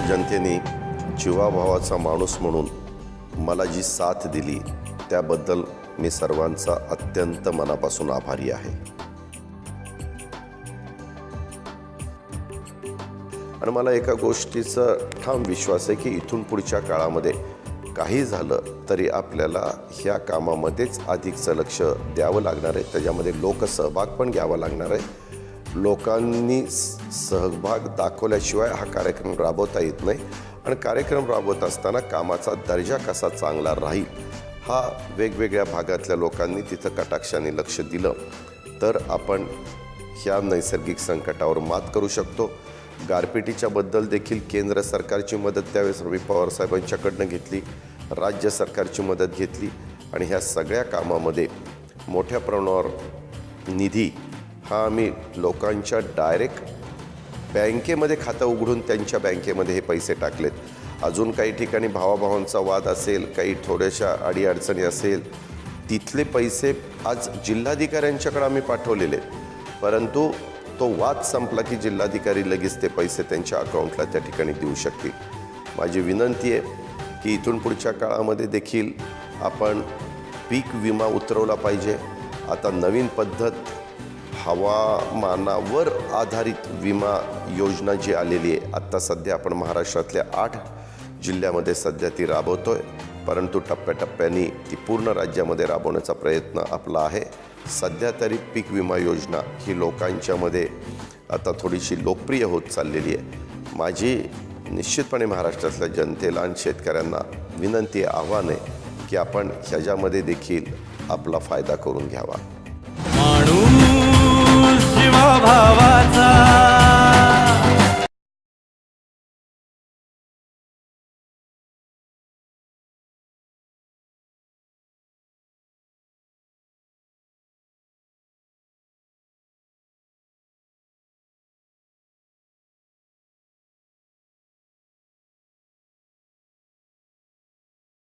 जनतेने जीवाभावाचा माणूस म्हणून मला जी साथ दिली त्याबद्दल मी सर्वांचा अत्यंत मनापासून आभारी आहे. आणि मला एका गोष्टीचा ठाम विश्वास आहे की इथून पुढच्या काळामध्ये काही झालं तरी आपल्याला ह्या कामामध्येच अधिकचं लक्ष द्यावं लागणार आहे. त्याच्यामध्ये लोकसहभाग पण घ्यावा लागणार आहे. लोकांनी सहभाग दाखवल्याशिवाय हा कार्यक्रम राबवता येत नाही आणि कार्यक्रम राबवत असताना कामाचा दर्जा कसा चांगला राहील हा वेगवेगळ्या भागातल्या लोकांनी तिथं कटाक्षाने लक्ष दिलं. तर आपण ह्या नैसर्गिक संकटावर मात करू शकतो. गारपिटीच्याबद्दल देखील केंद्र सरकारची मदत त्यावेळेस रवी पवार साहेबांच्याकडनं घेतली राज्य सरकारची मदत घेतली आणि ह्या सगळ्या कामामध्ये मोठ्या प्रमाणावर निधी हा आम्ही लोकांच्या डायरेक्ट बँकेमध्ये खातं उघडून त्यांच्या बँकेमध्ये हे पैसे टाकलेत. अजून काही ठिकाणी भावाभावांचा वाद असेल काही थोड्याशा अडीअडचणी असेल तिथले पैसे आज जिल्हाधिकाऱ्यांच्याकडे आम्ही पाठवलेले. आहेत. परंतु तो वाद संपला की जिल्हाधिकारी लगेच ते पैसे त्यांच्या अकाउंटला त्या ठिकाणी देऊ शकतील. माझी विनंती आहे की इथून पुढच्या काळामध्ये देखील आपण पीक विमा उतरवला पाहिजे. आता नवीन पद्धत हवामानावर आधारित विमा योजना जी आलेली आहे आत्ता सध्या आपण महाराष्ट्रातल्या आठ जिल्ह्यामध्ये सध्या ती राबवतोय. परंतु टप्प्याटप्प्याने ती पूर्ण राज्यामध्ये राबवण्याचा प्रयत्न आपला आहे. सध्या तरी पीक विमा योजना ही लोकांच्यामध्ये आता थोडीशी लोकप्रिय होत चाललेली आहे. माझी निश्चितपणे महाराष्ट्रातल्या जनतेला आणि शेतकऱ्यांना विनंती आहे, आव्हान आहे की आपण ह्याच्यामध्ये देखील आपला फायदा करून घ्यावा.